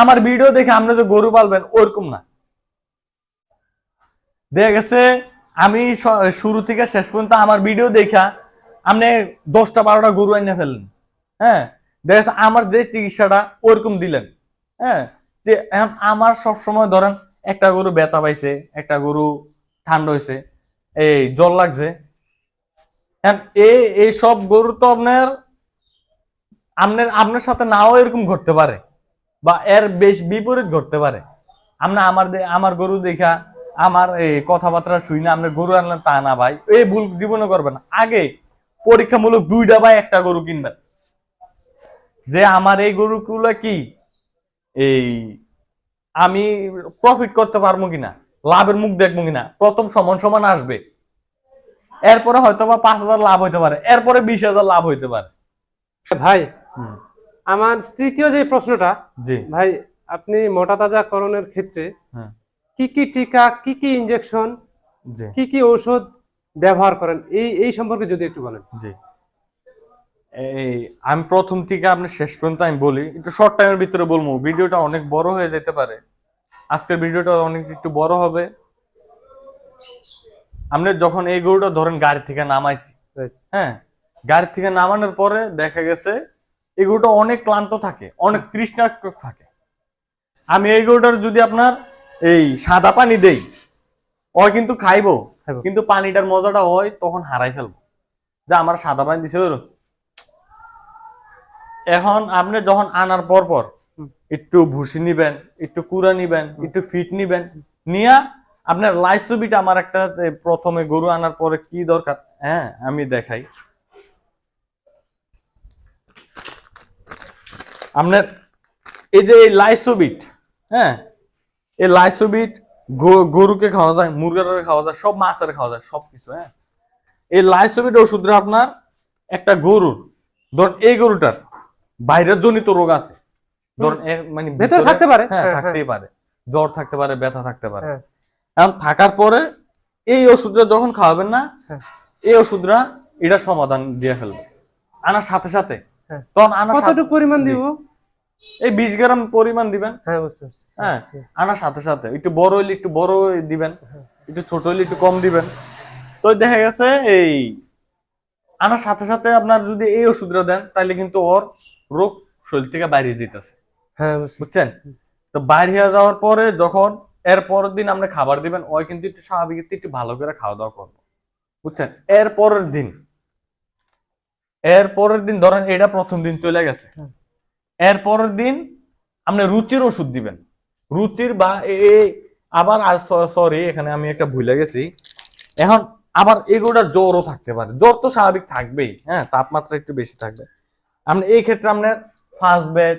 আমার ভিডিও দেখে আপনি যে গরু পালবেন, ওরকম না। দেখা গেছে, আমি শুরু থেকে শেষ পর্যন্ত আমার ভিডিও দেখা আপনি দশটা, বারোটা গরু এনে ফেললেন। হ্যাঁ? দেখা যাচ্ছে আমার যে চিকিৎসাটা ওরকম দিলেন। হ্যাঁ? যে আমার সবসময় ধরেন, একটা গরু ব্যথা পাইছে, একটা গরু ঠান্ডা হয়েছে এই জল লাগছে। এই সব গরু তো আপনার আপনার আপনার সাথে নাও এরকম ঘটতে পারে। বা এর বেশ বিপরীত ঘটতে পারে। আমরা আমার আমার গরু দেখা আমার এই কথাবার্তা শুই না আমরা গরু আনলেন তা না ভাই। এই ভুল জীবনে করবেন আগে পরীক্ষামূলক দুইটা ভাই একটা গরু কিনবেন। যে আমার এই গরুগুলো কি? এই আমি প্রফিট করতে পারব কিনা? লাভের মুখ দেখব কিনা? প্রথম সমান সমান আসবে। এরপরে হয়তো বা পাঁচ হাজার লাভ হইতে পারে। এরপরে বিশ হাজার লাভ হইতে পারে। ভাই হুম, আমার তৃতীয় যে প্রশ্নটা জি। ভাই আপনি মোটা তাজা করণের ক্ষেত্রে হ্যাঁ। কি কি টিকা কি কি ইনজেকশন কি কি ঔষধ ব্যবহার করেন? এই এই সম্পর্কে যদি একটু বলেন। জি। এই আমি প্রথম থেকে আপনি শেষ পর্যন্ত আমি বলি একটু শর্ট টাইমের ভিতরে বলব। ভিডিওটা অনেক বড় হয়ে যেতে পারে। আজকের ভিডিওটা অনেক একটু বড় হবে। আপনি যখন এই গরুটা ধরেন গাড়ি থেকে নামাইছি হ্যাঁ গাড়ি থেকে নামানোর পরে দেখা গেছে এই গরুটা অনেক ক্লান্ত থাকে অনেক তৃষ্ণার্ত থাকে। আমি এই গরুটার যদি আপনার এই সাদা পানি দেই ও কিন্তু খাইবো। কিন্তু পানিটার মজাটা হয় তখন হারাই ফেলব। যে আমার সাদা পানি দিছে এখন আপনি যখন আনার পর পর একটু ভুসি নিবেন একটু কুড়া নিবেন একটু ফিট নিবেন নিয়া আপনার লাইসোবিট আমার একটা প্রথমে গরু আনার পরে কি দরকার? হ্যাঁ আমি দেখাই। আপনার এই যে এই লাইসোবিট হ্যাঁ? এই লাইসোবিট গরুকে খাওয়া যায় মুরগারে খাওয়া যায় সব মাছের খাওয়া যায় সব কিছু হ্যাঁ? এই লাইসোবিট ওষুধটা আপনার একটা গরুর ধর এই গরুটার বাইরের জনিত রোগ আছে। ধরুন মানে ভেতরে থাকতে পারে? হ্যাঁ হ্যাঁ, থাকতেই পারে। জ্বর থাকতে পারে ব্যথা থাকতে পারে। হ্যাঁ। এখন থাকার পরে এই ওষুধটা যখন খাওয়াবেন না হ্যাঁ। এই ওষুধটা এটা সমাধান দিয়ে ফেলবে। আনার সাথে সাথে। হ্যাঁ। তখন আনার কতটুকু পরিমাণ দিব? এই বিশ গ্রাম পরিমাণ দিবেন? হ্যাঁ বুঝতে পারছি। হ্যাঁ আনার সাথে সাথে। একটু বড় হইলে একটু বড় দিবেন একটু ছোট হইলে একটু কম দিবেন। তো দেখা গেছে এই আনার সাথে সাথে আপনার যদি এই ওষুধটা দেন তাহলে কিন্তু ওর রোগ শরীর থেকে বাইরে যেতেছে। হ্যাঁ বুঝছেন? তো বাইরে যাওয়ার পরে যখন এর পরের দিন আপনি খাবার দিবেন ওই কিন্তু একটু স্বাভাবিক একটু ভালো করে খাওয়া দাওয়া করব। বুঝছেন? এর পরের দিন এর পরের দিন ধরেন এটা প্রথম দিন চলে গেছে। হুম। এর পরের দিন আপনি রুচির ওষুধ দিবেন। রুচির বা এ- এ- আবার সরি, এখানে আমি একটা ভুলে গেছি। এখন আবার এগুলোটা জ্বরও থাকতে পারে। জ্বর তো স্বাভাবিক থাকবেই হ্যাঁ তাপমাত্রা একটু বেশি থাকবে। আপনি এই ক্ষেত্রে আপনার ফার্স্ট বেড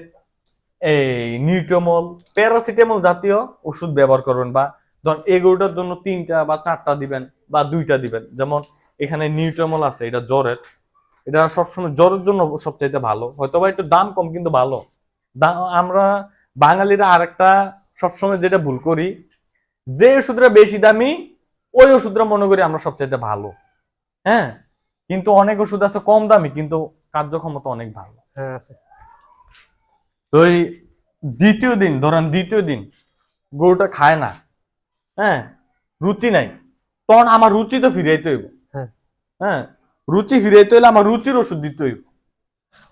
এই নিউট্রোমল, প্যারাসিটামল জাতীয় ওষুধ ব্যবহার করবেন বা ধরুন এগুলোটার জন্য তিনটা বা চারটা দিবেন বা দুইটা দিবেন। যেমন এখানে নিউট্রোমল আছে, এটা জ্বরের। এটা সবসময় জ্বরের জন্য সবচাইতে ভালো। হয়তো বা একটু দাম কম কিন্তু ভালো। আমরা বাঙালিরা আরেকটা সবসময় যেটা ভুল করি যে ওষুধটা বেশি দামি ওই ওষুধটা মনে করি আমরা সবচাইতে ভালো। হ্যাঁ? কিন্তু অনেক ওষুধ আছে কম দামি কিন্তু কার্যক্ষমতা অনেক ভালো। হ্যাঁ আছে। তো এই দ্বিতীয় দিন ধরেন দ্বিতীয় দিন গরুটা খায় না। হ্যাঁ? রুচি নাই। তখন আমার রুচি তো ফিরাইতে হইব। হ্যাঁ। হ্যাঁ? রুচি ফিরাইতে হইলে আমার রুচির ওষুধ দিতে হইব।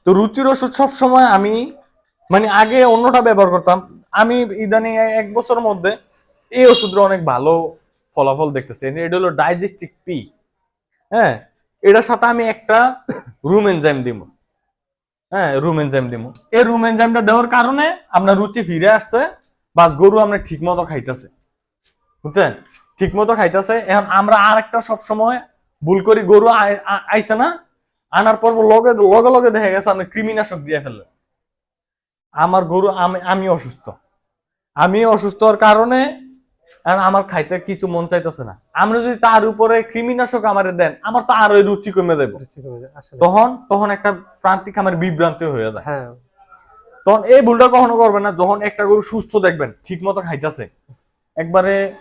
তো রুচির ওষুধ সব সময় আমি মানে আগে অন্যটা ব্যবহার করতাম। আমি ইদানিং এক বছরের মধ্যে এই ওষুধটা অনেক ভালো ফলাফল দেখতেছি। এটা হলো ডাইজেস্টিক পি। হ্যাঁ এটার সাথে আমি একটা রুম এনজাইম দিব। হ্যাঁ রুম এনজাইম দিব। এই রুম এনজাইমটা দেওয়ার কারণে আপনার রুচি ফিরে আসছে। বাস গরু আমরা ঠিক মতো খাইতেছে। বুঝছেন? ঠিক মতো খাইতেছে। এখন আমরা আর একটা সবসময় ভুল করি গরু আই- আ- আইছে না আনার পর লগে লগে লগে দেখা গেছে আমি কৃমিনাশক দিয়ে ফেললে আমার গরু আমি আমি অসুস্থ। আমি অসুস্থ হওয়ার কারণে এখন আমার খাইতে কিছু মন চাইতেছে না। আমরা যদি তার উপরে কৃমিনাশক আমারে দেন আমার তো আরও রুচি কমে যায়, তখন তখন একটা প্রান্তিক আমার বিভ্রান্তি হয়ে যায়। হ্যাঁ। তখন এই ভুলটা কখনো করবেন না যখন একটা গরু সুস্থ দেখবেন ঠিক মতো খাইতেছে। একবারে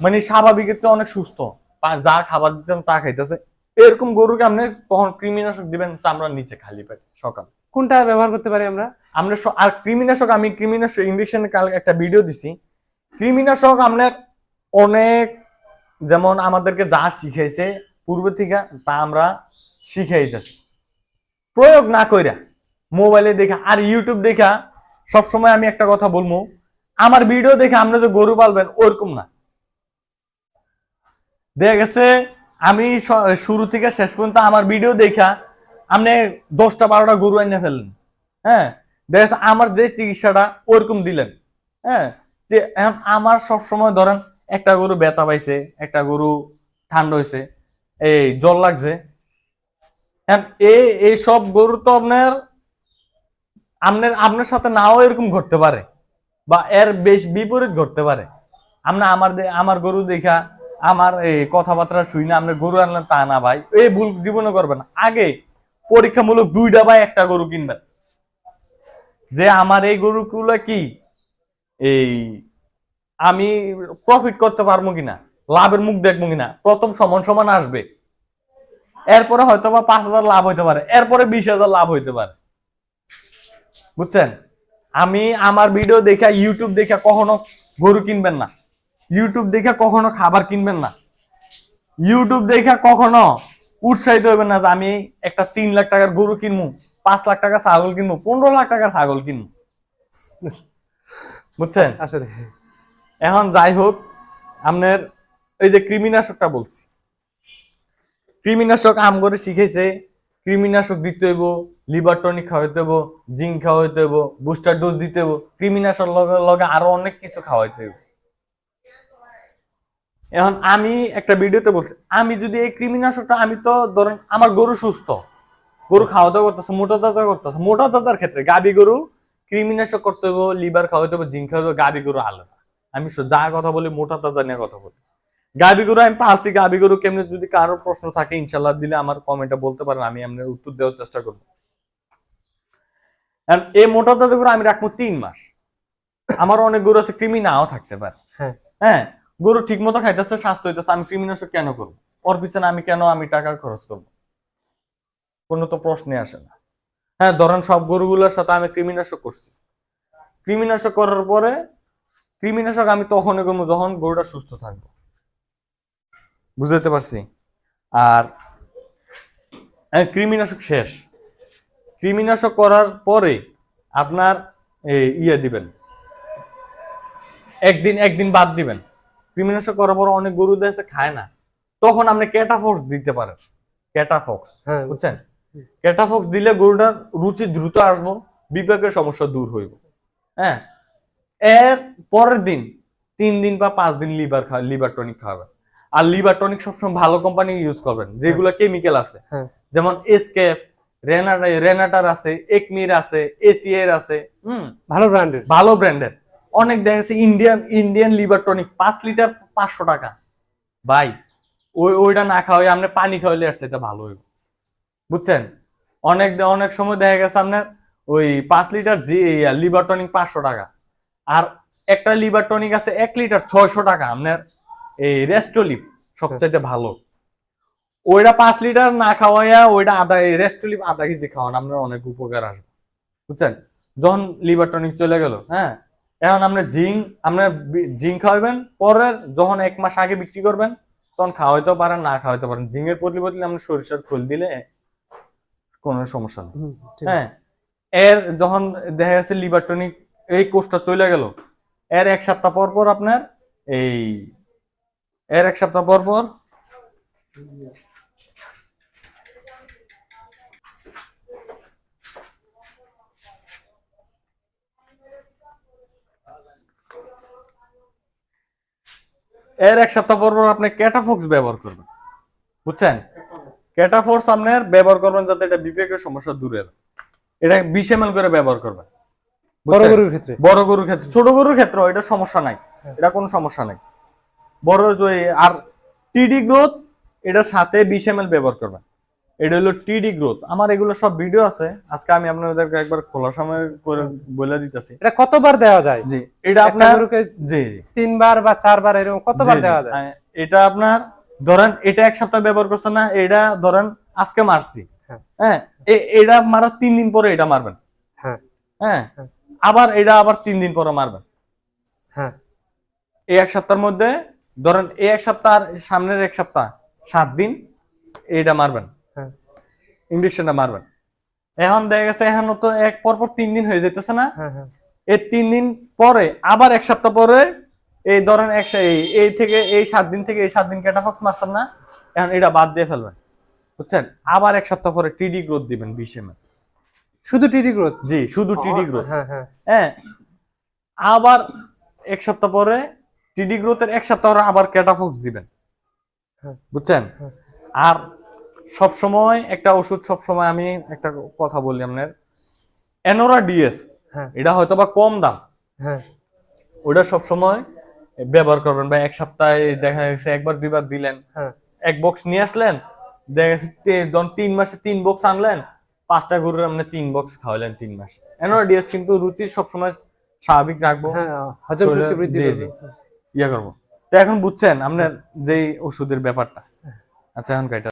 মানে স্বাভাবিকের চেয়ে অনেক সুস্থ। যা খাবার দিতেন তা খাইতেছে। এরকম গরুকে আপনি তখন কৃমিনাশক দিবেন? চামড়ার নিচে খালি পেট সকাল। কোনটা ব্যবহার করতে পারি আমরা? আমরা আর কৃমিনাশক আমি কৃমিনাশক ইঞ্জেকশন কাল একটা ভিডিও দিছি। কৃমিনাশক আপনার অনেক যেমন আমাদেরকে যা শিখাইছে পূর্ব থেকে তা আমরা শিখাইতেছি। প্রয়োগ না কইরা মোবাইলে দেখা আর ইউটিউব দেখা সবসময় আমি একটা কথা বলব আমার ভিডিও দেখে আপনি যে গরু পালবেন ওরকম না। দেখা গেছে, আমি শুরু থেকে শেষ পর্যন্ত আমার ভিডিও দেখা, আপনি দশটা, বারোটা গরু এনে ফেললেন। হ্যাঁ? দেখা যাচ্ছে আমার যে চিকিৎসাটা ওরকম দিলেন। হ্যাঁ? যে আমার সব সময় ধরেন, একটা গরু ব্যথা পাইছে, একটা গরু ঠান্ডা হয়েছে এই জল লাগছে। এই এই সব গরু তো আপনার আপনার আপনার সাথে নাও এরকম ঘটতে পারে, বা এর বেশ বিপরীত ঘটতে পারে। আমরা আমার আমার গরু দেখা আমার এই কথাবার্তা শুই না আপনি গরু আনলেন তা না ভাই। এই ভুল জীবনে করবেন। আগে পরীক্ষামূলক দুইটা বা একটা গরু কিনবেন। যে আমার এই গরুগুলো কি? এই আমি প্রফিট করতে পারব কিনা? লাভের মুখ দেখব কিনা? প্রথম সমান সমান আসবে। এরপরে হয়তো বা পাঁচ হাজার লাভ হইতে পারে। এরপরে বিশ হাজার লাভ হইতে পারে। বুঝছেন? আমি আমার ভিডিও দেখে ইউটিউব দেখে কখনো গরু কিনবেন না। ইউটিউব দেখে কখনো খাবার কিনবেন না। ইউটিউব দেখে কখনো উৎসাহিত হইবেন না যে আমি একটা তিন লাখ টাকার গরু কিনবো পাঁচ লাখ টাকা ছাগল কিনবো পনেরো লাখ টাকার ছাগল কিনবো। বুঝছেন? আসলে এখন যাই হোক আপনার এই যে কৃমিনাশকটা বলছি। কৃমিনাশক আম করে শিখেছে কৃমিনাশক দিতে হইব লিভার টনিক খাওয়াইতে হইব জিঙ্ক খাওয়াইতে হইব বুস্টার ডোজ দিতে হইব কৃমিনাশক লগে লগে আরও অনেক কিছু খাওয়াইতে হইব। এখন আমি একটা ভিডিওতে বলছি আমি যদি এই কৃমিনাশকটা আমি তো ধরেন আমার গরু সুস্থ গরু খাওয়া দাওয়া করতেছে মোটা তাজা করতেছে মোটা তাজার ক্ষেত্রে গাবি গরু কৃমিনাশক করতে হইব লিভার খাওয়াইতে হইব জিঙ্ক খাওয়াইতে হইব গাবি গরু আলাদা। আমি যা কথা বলি মোটা তাজা নিয়ে কথা বলি। গাবি গরু আমি পালছি গাবি গরু কেমনে যদি কারও প্রশ্ন থাকে ইনশাল্লাহ দিলে আমার কমেন্টে বলতে পারেন আমি আপনার উত্তর দেওয়ার চেষ্টা করব। এই মোটা তাজা গরু আমি রাখব তিন মাস। আমার অনেক গরু আছে কৃমি নাও থাকতে পারে। হ্যাঁ। হ্যাঁ গরু ঠিক মতো খাইতেছে, স্বাস্থ্য হইতেছে, আমি কৃমিনাশক কেন করব? ওর পিছনে আমি কেন আমি টাকা খরচ করব? কোনো তো প্রশ্নে আসে না। হ্যাঁ ধরেন সব গরুগুলোর সাথে আমি কৃমিনাশক করছি। কৃমিনাশক করার পরে কৃমিনাশক আমি তখনই করব যখন গরুটা সুস্থ থাকবে। বুঝতে পারছি? আর এই কৃমিনাশক শেষ। কৃমিনাশক করার পরে আপনার ইয়ে দিবেন। একদিন একদিন বাদ দিবেন। কৃমিনাশক করার পর অনেক গরু দেশে খায় না। তখন আপনি ক্যাটাফক্স দিতে পারেন। ক্যাটাফক্স হ্যাঁ বুঝছেন? ক্যাটাফক্স দিলে গরুটার রুচি দ্রুত আসব বিপাকের সমস্যা দূর হইব। হ্যাঁ? এর পরের দিন তিন দিন বা পাঁচ দিন লিভার খা লিভার টনিক খাবেন আর লিভার টনিক সবসময় ভালো কোম্পানি ইউজ করবেন যেগুলো কেমিক্যাল আছে। হ্যাঁ। যেমন এসকেফ রেনাটা রেনাটার আছে একমির আছে এসিএর আছে হুম? ভালো ব্র্যান্ডের ভালো ব্র্যান্ডের অনেক দেখা যাচ্ছে ইন্ডিয়ান ইন্ডিয়ান লিভার টনিক পাঁচ লিটার পাঁচশো টাকা। ভাই, ওই, ওইটা না খাওয়াই, আপনি পানি খাওয়াইলে আসছে এটা ভালো হইব। বুঝছেন? অনেক অনেক সময় দেখা গেছে আপনার ওই পাঁচ লিটার যে লিভার টনিক পাঁচশো টাকা। আর একটা লিভার টনিক আছে এক লিটার ছয়শো টাকা, আপনার এই রেস্টোলিপ সবচাইতে ভালো। ওইটা পাঁচ লিটার না খাওয়াইয়া ওইটা আধা রেস্টোলিপ আধা কেজি খাওয়ান আপনার অনেক উপকার আসবে। বুঝছেন? যখন লিভার টনিক চলে গেল হ্যাঁ? এখন আপনার জিঙ্ক আপনার জিঙ্ক খাওয়াবেন পরে যখন এক মাস আগে বিক্রি করবেন তখন খাওয়াইতেও পারেন না খাওয়াইতে পারেন। জিঙ্কের পরিবর্তে আপনি সরিষার খোল দিলে কোনো সমস্যা নেই। হ্যাঁ এর যখন দেখা যাচ্ছে লিভার টনিক এই কোষটা চলে গেল এর এক সপ্তাহ পর পর আপনার এই এর এক সপ্তাহ পর পর এর এক সপ্তাহ পর পর আপনি ক্যাটাফক্স ব্যবহার করবেন। বুঝছেন? ক্যাটাফোর্স আপনার ব্যবহার করবেন যাতে এটা বিবেকের সমস্যা দূরে। এটা বিশ এম করে ব্যবহার করবেন। বড় গরুর ক্ষেত্রে। বড় গরুর ক্ষেত্রে। ছোট গরুর ক্ষেত্রে এটা সমস্যা নাই। এটা কোনো সমস্যা নাই। বড় যে আর টিডি গ্রোথ এটা সাথে বিশ এম ব্যবহার করবেন। এটা হলো টিডি গ্রোথ আমার এগুলো সব ভিডিও আছে। আজকে আমি আপনাদেরকে একবার খোলা সময় করে বলে দিতেছি। এটা কতবার দেওয়া যায়? জি এটা আপনার জি তিনবার বা চারবার এরকম কতবার। দেওয়া যায়? এটা আপনার ধরেন এটা এক সপ্তাহ ব্যবহার করছে না এটা ধরেন আজকে মারছি। হ্যাঁ। হ্যাঁ এটা মারার তিন দিন পরে এটা মারবেন। হ্যাঁ। হ্যাঁ। হ্যাঁ। আবার এটা আবার তিন দিন পরে মারবেন। হ্যাঁ। এই এক সপ্তাহের মধ্যে ধরেন এই এক সপ্তাহ আর সামনের এক সপ্তাহ সাত দিন এইটা মারবেন। হ্যাঁ। ইঞ্জেকশনটা মারবেন। এখন দেখা গেছে এখন তো এক পর পর তিন দিন হয়ে যেতেছে না। হ্যাঁ হ্যাঁ। এই তিন দিন পরে আবার এক সপ্তাহ পরে এই ধরেন এক এই- থেকে এই সাত দিন থেকে এই সাত দিন ক্যাটাফক্স মারতেন না এখন এটা বাদ দিয়ে ফেলবেন। বুঝছেন? আবার এক সপ্তাহ পরে টিডি গ্রোথ দিবেন বিশ এম শুধু টিডি গ্রোথ জি শুধু টিডি গ্রোথ হ্যাঁ হ্যাঁ। আবার এক সপ্তাহ পরে টিডি গ্রোথের এক সপ্তাহ পরে আবার ক্যাটাফক্স দিবেন। বুঝছেন। আর সব সময় একটা ওষুধ সব সময় আমি একটা কথা বলি আপনার। এনোরা ডিএস হ্যাঁ। এটা হয়তো বা কম দাম। হ্যাঁ। ওটা সব সময় ব্যবহার করবেন বা এক সপ্তাহে দেখা গেছে একবার দুইবার দিলেন। হ্যাঁ। এক বক্স নিয়ে আসলেন দেখা গেছে ধরুন তিন মাসে তিন বক্স আনলেন পাঁচটা গরুর আপনি তিন বক্স খাওয়ালেন তিন মাসে। এনোরা ডিএস কিন্তু রুচি সবসময় স্বাভাবিক রাখব। হ্যাঁ হজম শক্তি বৃদ্ধি করবে। ইয়া করব। তো এখন বুঝছেন আপনার যেই ওষুধের ব্যাপারটা। আচ্ছা এখন কয়টা